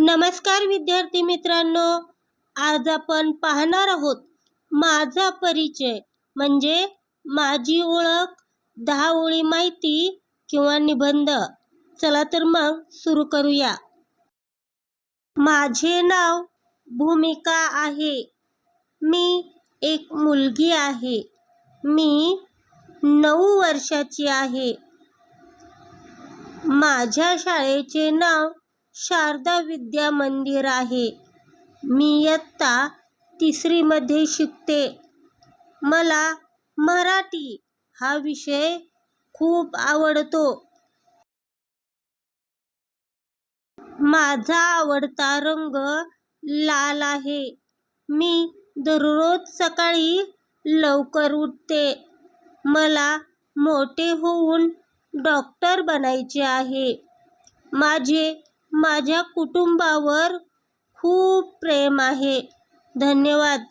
नमस्कार विद्यार्थी मित्रांनो आज आपण पाहणार आहोत माझा परिचय म्हणजे माझी ओळख दहा ओळी माहिती किंवा निबंध. चला तर मग सुरू करूया. माझे नाव भूमिका आहे. मी एक मुलगी आहे. मी नऊ वर्षाची आहे. माझ्या शाळेचे नाव शारदा विद्या मंदिर आहे. मी इयत्ता तिसरीमध्ये शिकते. मला मराठी हा विषय खूप आवडतो. माझा आवडता रंग लाल आहे. मी दररोज सकाळी लवकर उठते. मला मोठे होऊन डॉक्टर बनायचे आहे. माझे माझ्या कुटुंबावर खूप प्रेम आहे. धन्यवाद.